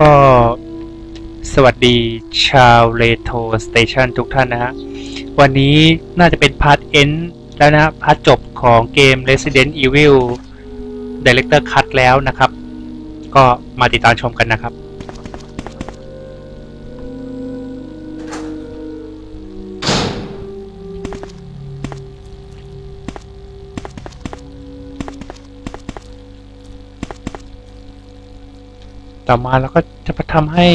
ก็สวัสดีชาวเรโทรสเตชันทุกท่านนะฮะ วันนี้น่าจะเป็นพาร์ทเอนแล้วนะพาร์ทจบของเกม Resident Evil Director Cut แล้วนะครับ ก็มาติดตามชมกันนะครับ ต่อมาเราก็จะทำให้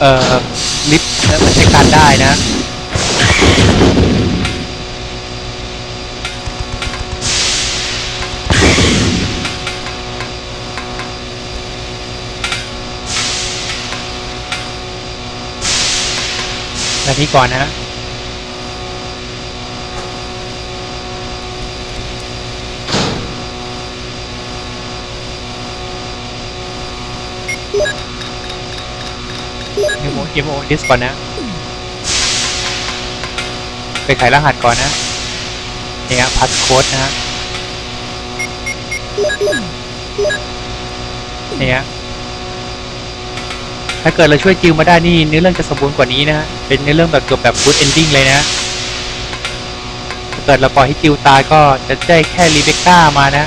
เอ่อลิฟต์มันใช้การได้นะแบบนี้ก่อนนะ เอ็มโอเอ็มโอดิสก่อนนะ ไปไขรหัสก่อนนะเนี่ยพัสโค้ดนะฮะเนี่ยถ้าเกิดเราช่วยจิวมาได้นี่เนื้อเรื่องจะสมบูรณ์กว่านี้นะฮะเป็นเนื้อเรื่องแบบจบแบบ good ending เลยนะถ้าเกิดเราปล่อยให้จิวตายก็จะได้แค่รีเบคก้ามานะ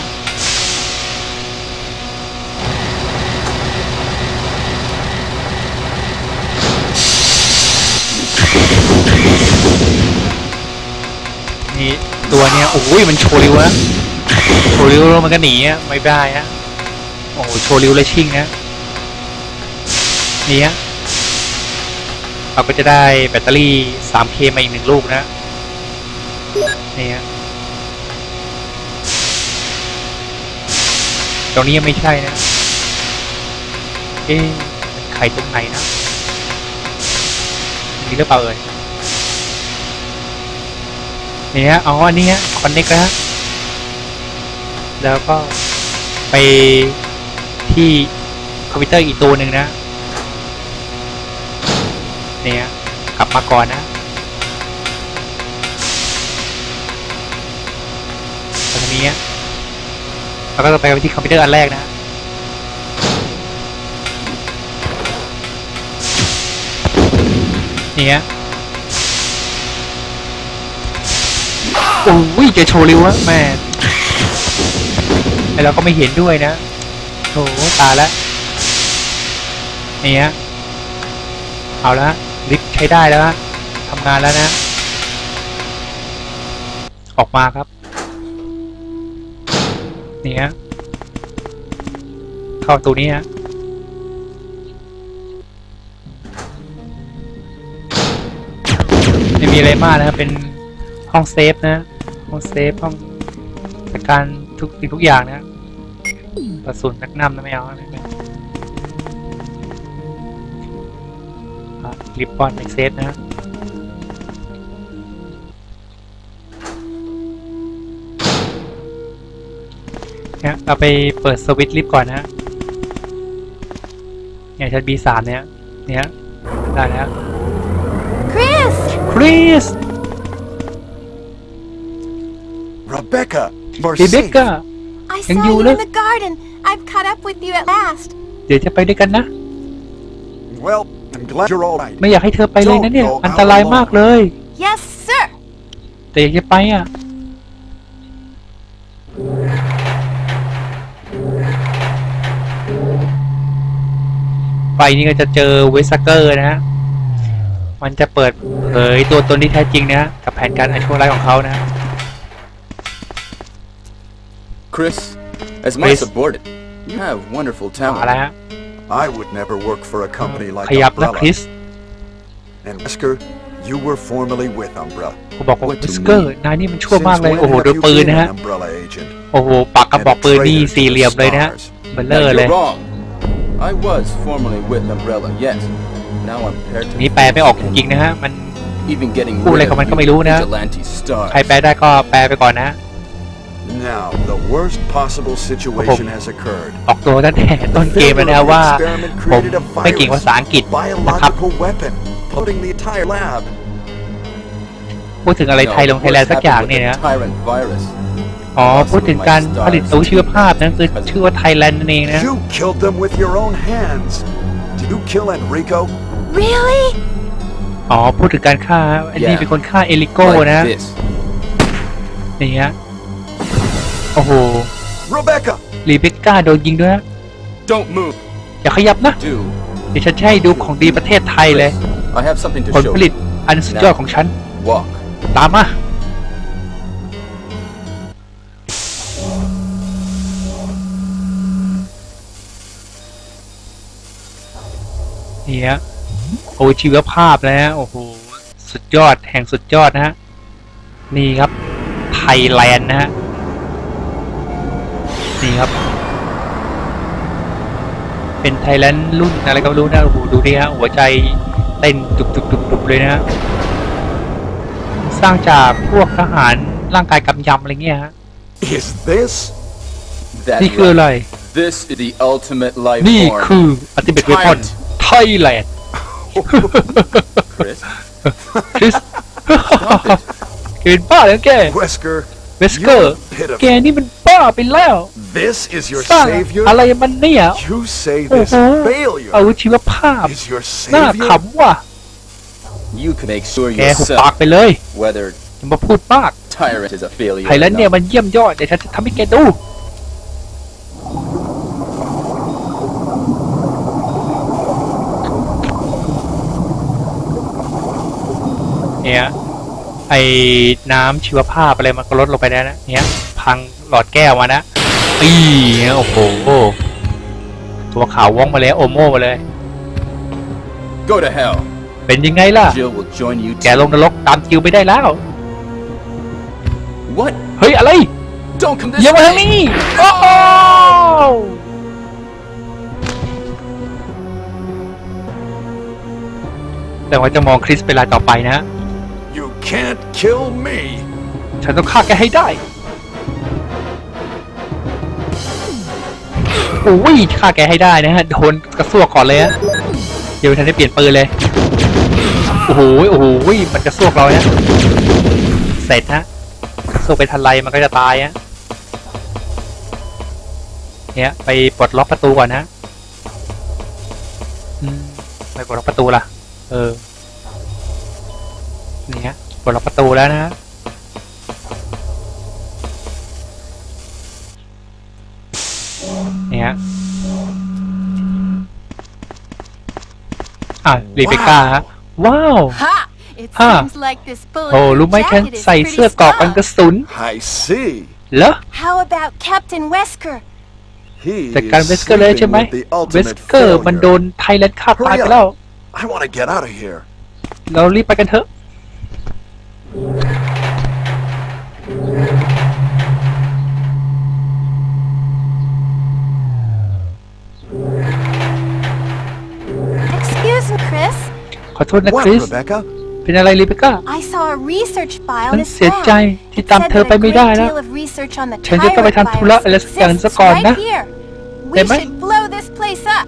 ตัวเนี้ยโอ้ยมันโชริวนะโชริวแล้วมันก็หนีอะไม่ได้ฮะโอ้โหโชริวเลยชิ่งนะนี่ฮะเราก็จะได้แบตเตอรี่ 3K มาอีกหนึ่งลูกนะนี่ฮะตรงนี้ยังไม่ใช่นะ เอ๊ะไข่ตรงไหนนะมีหรือเปล่าเอ่ย นี่ฮะอ๋ออันนี้ฮะคอนเน็กแล้วฮะแล้วก็ไปที่คอมพิวเตอร์อีกตัวหนึ่งนะเนี่ฮะกลับมาก่อนนะตรงนี้แล้วก็จะไปที่คอมพิวเตอร์อันแรกนะเนี่ฮ โอ้ยเจอโชว์ริวอะแม่แต่เราก็ไม่เห็นด้วยนะโอ้ตายแล้วนี่ฮะเอาละลิฟต์ใช้ได้แล้วฮะทำงานแล้วนะ ออกมาครับนี่ฮะเข้าประตูนี้ฮะไม่มีอะไรมากนะครับเป็น ห้องเซฟนะ ห้องเซฟห้องจัดการทุกสิ่งทุกอย่างนะกระสุนนักนำนะไม่เอาไม่ไม่อะลิปบอนในเซฟนะเนี่ยเราไปเปิดสวิตช์ลิฟต์ก่อนนะเนี่ยชั้น B3 เนี่ย เนี่ย ได้แล้ว Chris! คริส Rebecca, เรเบค Mercedes. ก้า I And saw you you look- in the garden. I've caught up with you at last. เดี๋ยวจะไปด้วยกันนะ Well, I'm glad you're all right. ไม่อยากให้เธอไปเลยนะเนี่ย อันตรายมากเลย Yes, sir. แต่อยากจะไปอะ ไปนี่ก็จะเจอเวสเกอร์นะฮะ มันจะเปิดเผยตัวตนที่แท้จริงนะกับแผนการอันชั่วร้ายของเขานะ Chris, as my Chris. subordinate, you have wonderful มาแล้ว talent. ฮะ I would never work for a company like ขยับนะ Umbrella. คริส And Wesker, you were formerly with Umbrella. เขาบอกว่า What เว do ส you เกอร์ mean? นายนี่มันชั่ว Since มากเลย when โอ้โห have โดย you ปืน been นะฮะ an Umbrella agent? โอ้โหปากกระบอก And a ปืนนี่ traitor to สี่เหลี่ยม the เลยนะฮะ stars. เบลเลอ Now, ร์เลย you're wrong. I was formerly with Umbrella, yes. Now I'm prepared นี่ to แปลไม่ออกจริงๆนะฮะ มัน even getting พูดอะไร rid ของมัน of ก็ไม่รู้นะ vigilante stars. ใครแปลได้ก็แปลไปก่อนนะ Now, the worst possible situation has occurred. ออกตัวตั้งแต่ต้นเกมแล้วนะว่า experiment ผม created a ไม่เก่งภาษาอังกฤษ virus, นะครับ biological weapon, flooding the entire lab. พูดถึงอะไร No, ไทยลงไทยแลนด์ what's สักอย่าง happened เนี่ย with นะ the Tyrant virus. อ๋อ พูดถึงการผลิตอาวุธชีวภาพนั่นคือชื่อว่าไทยแลนด์นั่นเองนะ You killed them with your own hands. Did you kill Enrico? Really? อ๋อ พูดถึงการฆ่าอันนี้ Yeah. เป็นคนฆ่าเอลิโก้ Like นะ this. นี่ฮะ โอ้โห Rebecca! รีเบคก้าโดนยิงด้วยฮะ Don't move. อย่าขยับนะ Do. เดี๋ยวฉันจะให้ดูของดีประเทศไทยเลย I have something to ผล show ผลิต you. อันสุดยอดของฉัน Walk. ตามมา นี่ฮะโอ้ชีวภาพนะฮะ โอ้โห สุดยอดแห่งสุดยอดนะฮะ นี่ครับ ไทยแลนด์นะฮะ นี่ครับ เป็นไทยแลนด์รุ่นอะไรก็ไม่รู้นะโอ้โหดูดิฮะหัวใจเต้นตุบๆๆๆเลยนะฮะสร้างจากพวกทหารร่างกายกำยำอะไรเงี้ยฮะ Is this? That's นี่คืออะไร right. This is the ultimate life นี่ form. คืออัติเบตเวพอน Tyrant ไทยแลนด์ Chris. คริสเกินบ้าแล้วแก Wesker, เวสเกอร์ you're แก pitiful. นี่มันบ้าไปแล้ว This is your สร้าง savior? อะไรมันเนี่ย You say โอ้ this โห failure อาวุธชีวภาพ is your หน้า savior? ขำว่ะ You can make sure แกหุบปาก yourself ไปเลย whether อย่ามาพูดมาก Tyrant is a failure. ไทยแลน or ด์เนี่ย not. มันเยี่ยมยอดเดี๋ยวฉันจะทำให้แกดู เนี่ยไอ้น้ำชีวภาพอะไรมันก็ลดลงไปแล้วนะ เนี่ย พังหลอดแก้วมานะ ปีเนี่ยโอ้โห ตัวขาวว่องมาเลยโอโม่มาเลย Go to hell. เป็นยังไงล่ะ Jill will join you. แกลงนรกตามจิวไปได้แล้ว What? เฮ้ย อะไร Don't come this อย่ามาทาง way. นี้โอ้โห แต่ว่าจะมองคริสเป็นรายต่อไปนะ You can't kill me. ฉันต้องฆ่าแกให้ได้ อ้ยฆ่าแกให้ได้นะฮะโดนกระซวกก่อนเลยฮะเดี๋ยวทันได้เปลี่ยนปืนเลยโอ้โหโอ้โหมันกระซวกเราฮะเสร็จฮะกระซวกไปทันไรมันก็จะตายฮะเนี่ยไปปลดล็อกประตูก่อนนะไปปลดล็อกประตูล่ะ เออนี่ฮะปลดล็อกประตูแล้วนะ อะรีเบคก้าฮะว้าว Ha! It Huh. seems like this โอ้ bulletproof รู้ไหมฉัน jacket is ใส่ pretty เสื้อเกราะกันกระ strong. สุน I see. เหรอ How about Captain Wesker? He จัดการ is เวสเกอร์เลยใช่ sleeping ไหม with the เวส ultimate เกอร์มันโด failure. นไทยแลนด์ฆ่าตายไปแล้ว I want to get out of here. เรารีบไปกันเถอะ ขอโทษนะ What, คริส Rebecca? เป็นอะไรรีเบคก้า I saw a research file ฉั in น his เสียใจ lab. ที่ It ตาม said เธอ that ไป a ไม่ great ได้นะ deal of research on the ฉันจะต้องไป tyrant ทำธุระ virus อะไรสักอย่าง exists ซะก่อนนะ right here. We เห็นไหม should blow this place up.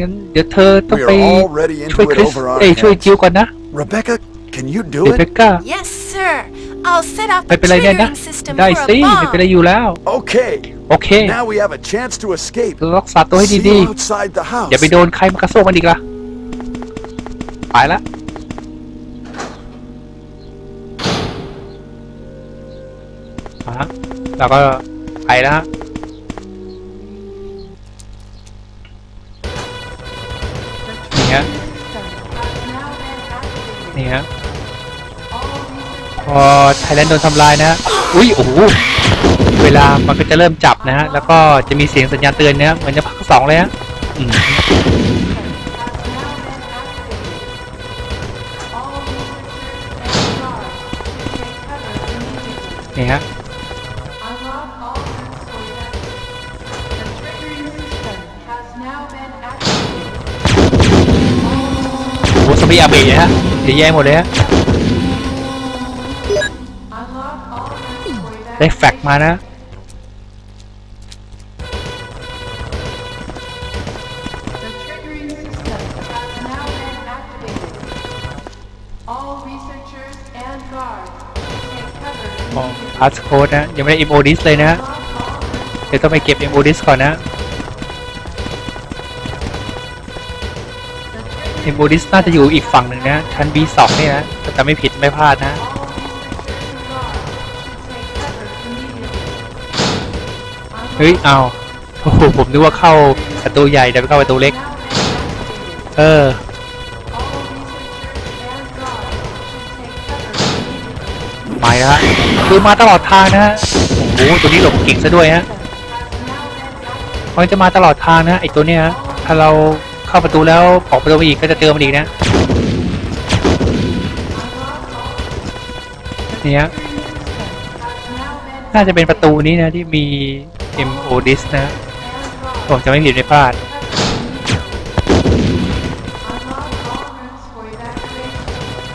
งั้นเดี๋ยวเธอต้อง We ไป are already ช่วย into ค it ริส over our เอ้ยช่วยจิว heads. ก่อนนะ Rebecca, can you do รีเบ it? คก้า Yes, sir. I'll set off ไม่ the เป็นไรเนี่ยนะ triggering system ได้ for สิ a ไม่เป็นไร bomb. อยู่แล้ว Okay. โอเค Now we have a chance to escape. รักษาตัวให้ See ดี you outside the ๆ house. อย่าไปโดนใครมากระโซกมันอีกล่ะ ไปละมาฮะเราก็ไปแล้วฮะนี่ฮะนี่ฮะพอไทยแลนด์โดนทำลายนะฮะอุ้ยโอ้โหเวลามันก็จะเริ่มจับนะฮะแล้วก็จะมีเสียงสัญญาณเตือนนะฮะเหมือนจะพักสองเลยฮะ สมัยอาเบะนะฮะเยอะแยะหมดเลยฮะ Unlock all rooms for ได้แฟกมานะ The triggering system has now been activated. All researchers and guards take cover อ๋อ immediately. พาสโค้ดนะ ยังไม่ได้ m o d i s เลยนะ เดี๋ยวต้องไปเก็บ m o d i s ก่อนนะ m o d i s น่าจะอยู่อีกฝั่งหนึ่งนะชั้น B2 นี่นะถ้าจำไม่ผิดไม่พลาดนะเฮ้ยเอาโอ้โหผมนึกว่าเข้าประตูใหญ่แต่ไปเข้าประตูเล็ก เออไปนะฮะคือมาตลอดทางนะฮะโอ้โหตัวนี้หลบเก่งซะด้วยฮะมันจะมาตลอดทางนะไอตัวเนี้ยฮะถ้าเรา เข้าประตูแล้วออกประตูมาอีกก็จะเจอมันอีกนะเนี่ยน่าจะเป็นประตูนี้นะที่มี MO d i s นะผมจะไม่ผิดไม่พลาด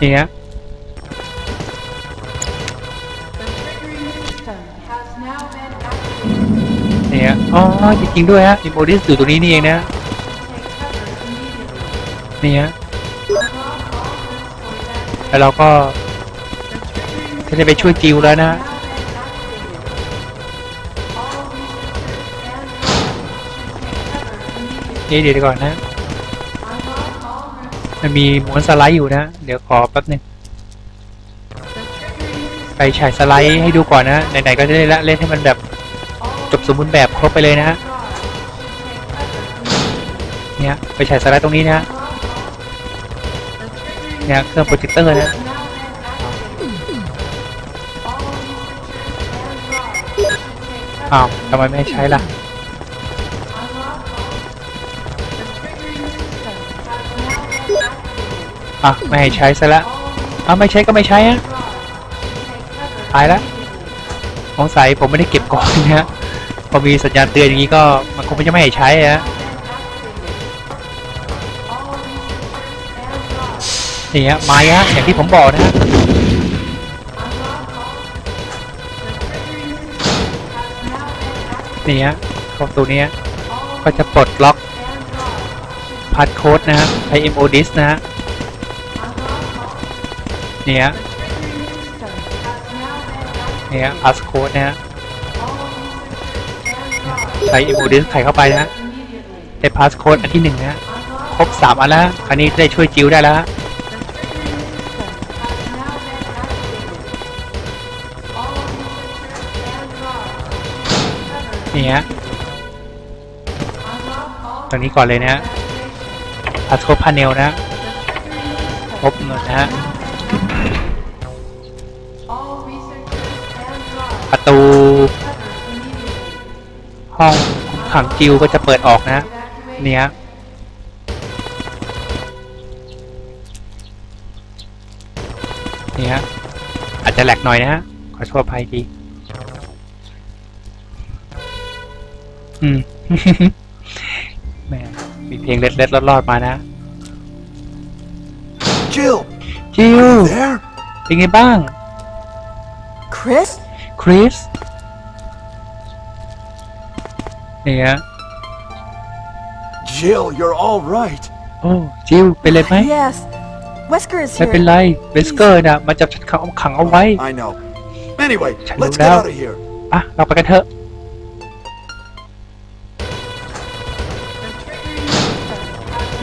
นี่ฮะนี่ฮะอ๋อจริงๆด้วยฮะ MO d i s อยู่ตรงนี้นี่เองนะ นี่ฮะแล้วเราก็จะได้ไปช่วยจิวแล้วนะนี่เดี๋ยวก่อนนะ มันมีม้วนสไลด์อยู่นะ เดี๋ยวขอแป๊บหนึงไปฉายสไลด์ให้ดูก่อนนะ ไหนๆก็จะได้ละเล่นให้มันแบบจบสมบูรณ์แบบครบไปเลยนะฮะเนี่ยไปฉายสไลด์ตรงนี้นะฮะ เนี่ยเครื่องโปรเจคเตอร์นะอ้าวทำไมไม่ใช้ล่ะอะไม่ให้ใช้ซะละอ้าวไม่ใช้ก็ไม่ใช้ฮะตายแล้วสงสัยผมไม่ได้เก็บก่อนนะฮะพอมีสัญญาณเตือนอย่างนี้ก็มันคงจะไม่ให้ใช้ฮะ นี่ฮะไม้ฮะอย่างที่ผมบอกนะฮะนี่ฮะเข้าตัวเนี้ยก็จะปลดล็อกพาสโค้ดนะฮะใช้ MODIS นะฮะเนี่ยฮะเนี่ยพาสโค้ดนะฮะใช้ MODIS ใส่เข้าไปนะฮะได้พาสโค้ดอันที่หนึ่งนะฮะครบสามอันแล้วฮะคราวนี้ได้ช่วยจิวได้แล้ว นี่ฮะตรงนี้ก่อนเลยนะฮะพาสโคพาเนลนะฮะบหมดนะฮะประตู ห้องคุมขังจิวก็จะเปิดออกนะเนี่ยเนี่ยอาจจะแหลกหน่อยนะฮะขอโทษภัยที อืมแหมมีเพลงเล็ดเล็ดๆรอดๆมานะ Jill, จิว there? เป็นไงบ้าง Chris? คริสเนี่ย Jill, you're all right. โอ้จิวเป็นไรไหม Yes. Wesker is ไม่ here. เป็นไรเวสเกอร์น่ะมันจับฉันขังขังเอาไว้ I know. Anyway, Check let's it get out. out of here. อะเราไปกันเถอะ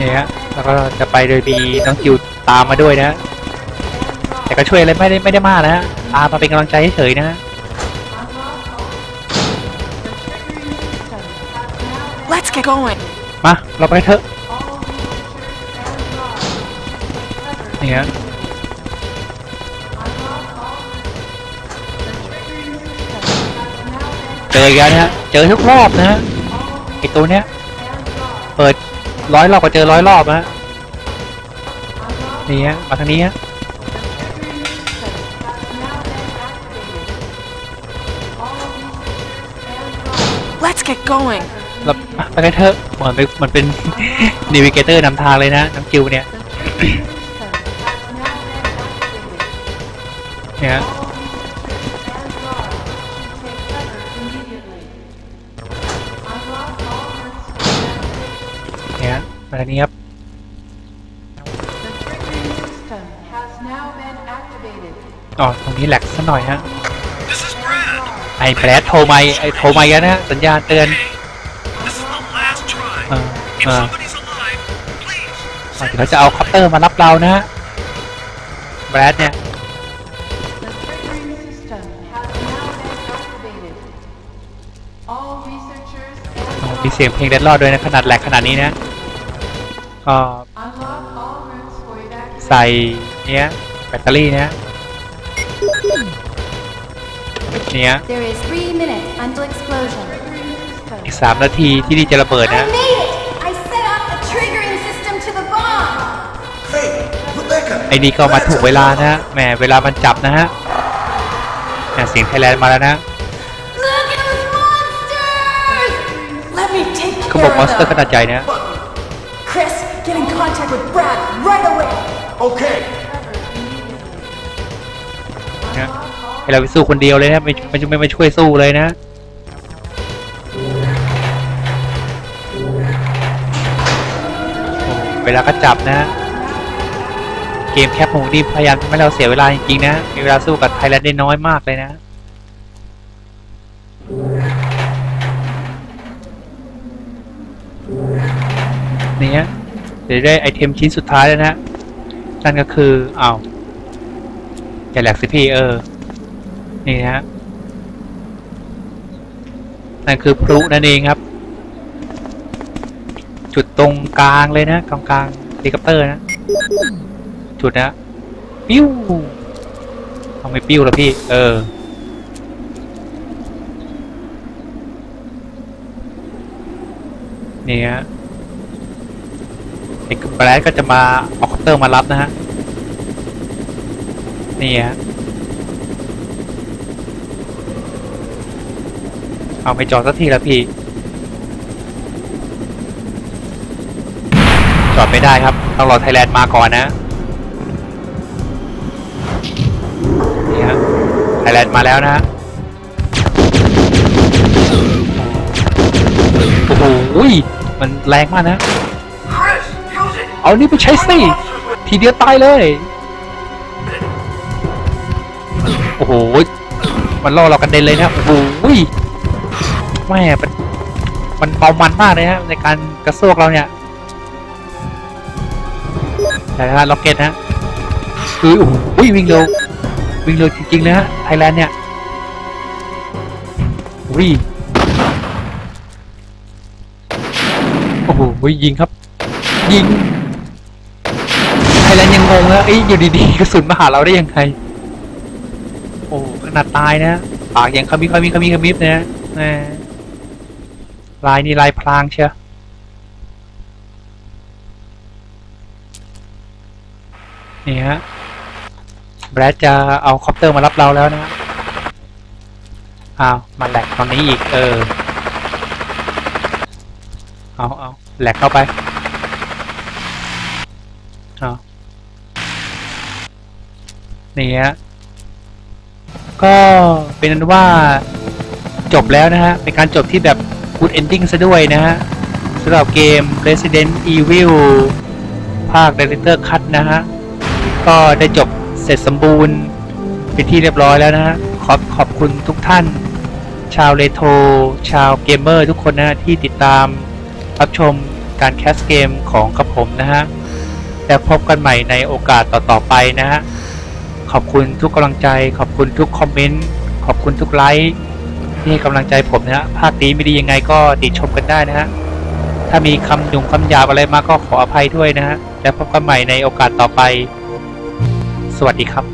นี่ยฮะแล้วก็จะไปโดยมีน้องจิวตามมาด้วยนะ แต่ก็ช่วยอะไรไม่ได้ไม่ได้มากนะฮะตามมาเป็นกำลังใจเฉยๆนะ Let's get going. มา เราไปกันเถอะเนี่ยฮะเจออีกแล้วนะฮะเจอทุกรอบนะฮะไอตัวเนี้ย เปิด ร้อยรอบก็เจอร้อยรอบนะฮะนี่ฮะมาทางนี้ฮะ Let's get going. เราอะไปกันเถอะเหมือนเป็นเหมือนเป็นนิวิเกเตอร์นำทางเลยนะน้ำจิวเนี่ยเนี่ยฮะ ฮะมาทางนี้ครับ System has now been activated. อ๋อ ตรงนี้แหลกสักหน่อยฮะ This is Bruce. ไอ้แบรดโทรมาไอ้โทรมาอีกแล้วนะสัญญาณเตือน This is the last try. Uh, if uh. somebody's alive, please เดี๋ยวเขาจะเอาคอปเตอร์มารับเรานะฮะ แบรดเนี่ย The triggering system has now been activated. All researchers อ๋อ and มีเสียงเพลงเดดรอดด้วยนะขนาดแหลกขนาดนี้นะ ก็ unlock all rooms for evacuation. ใส่เนี้ยแบตเตอรี่เนี้ยเนี้ย There is three minutes until explosion. Triggering system อีกสามนาทีที่นี่จะระเบิด I นะ made it! I set off the triggering system to the bomb! Hey, Rebecca! ไอ้นี่ก็มาถูกเวลานะฮะแหมเวลามันจับนะฮะแหมเสียงไทยแลนด์มาแล้วนะ Look at those monsters! Let me take เขา care บอกมอน of สเตอร์ข them. นาดใหญ่นะ Chris, get in contact with Brad right away. Okay. นะให้เราไปสู้คนเดียวเลยนะไม่ไม่ไม่ไม่ช่วยสู้เลยนะโอ้เวลาก็จับนะ เกมแคปหมูนี่พยายามทำให้เราเสียเวลาจริงๆนะ มีเวลาสู้กับไทยแลนด์ได้น้อยมากเลยนะเนี่ย เดี๋ยวได้ไอเทมชิ้นสุดท้ายแล้วนะ นั่นก็คือเอ้าอย่าแหลกสิพี่เออ นี่นะฮะ นั่นคือพลุนั่นเองครับ จุดตรงกลางเลยนะกลางกลางเฮลิคอปเตอร์นะ จุดนะ ปิ้วทำไมปิ้วล่ะพี่ เออนี่ฮะ ไอ้แบรดก็จะมาเอาคอปเตอร์มารับนะฮะ นี่ฮะ เอาไปจอดสักทีละพี่ จอดไม่ได้ครับ ต้องรอไทยแลนด์มาก่อนนะ นี่ฮะ ไทยแลนด์มาแล้วนะฮะโอ้โหมันแรงมากนะ เอานี่ไปใช้สิทีเดียวตายเลย โอ้โห มันล่อเรากันเด็นเลยนะโอ้โหแม่มันมันเบามันมากเลยฮะในการกระซวกเราเนี่ยแต่ละล็อกเก็ตนะคือโอ้โหวิ่งเร็ววิ่งเร็วจริงๆนะฮะไทยแลนด์เนี่ยวิ่งโอ้โหยิงครับ ยิง แลนด์ยังงงนะเอ้ยอยู่ดีๆกระสุนมาหาเราได้ยังไง โอ้ขนาดตายนะปากยังขมิบขมิบขมิบขมิบนะแหมลายนี่ลายพลางเชียวนี่ฮะแบรดจะเอาคอปเตอร์มารับเราแล้วนะอ้าวมาแหลกตอนนี้อีกเออ เอาเอาแหลกเข้าไป นี่ฮะก็เป็นนั้นว่าจบแล้วนะฮะ เป็นการจบที่แบบ good ending ซะด้วยนะฮะสำหรับเกม Resident Evil ภาค Director Cut นะฮะ ก็ได้จบเสร็จสมบูรณ์เป็นที่เรียบร้อยแล้วนะฮะ ขอบขอบคุณทุกท่าน ชาวเรโทรชาวเกมเมอร์ทุกคนนะ ที่ติดตามรับชมการแคสเกมของกับผมนะฮะ แล้วพบกันใหม่ในโอกาสต่อๆไปนะฮะ ขอบคุณทุกกำลังใจ ขอบคุณทุกคอมเมนต์ขอบคุณทุกไลค์ที่ให้กำลังใจผมนะฮะภาคนี้ไม่ดียังไงก็ติชมกันได้นะฮะถ้ามีคำหนุ่มคำหยาบอะไรมาก็ขออภัยด้วยนะฮะแล้วพบกันใหม่ในโอกาสต่อไป สวัสดีครับ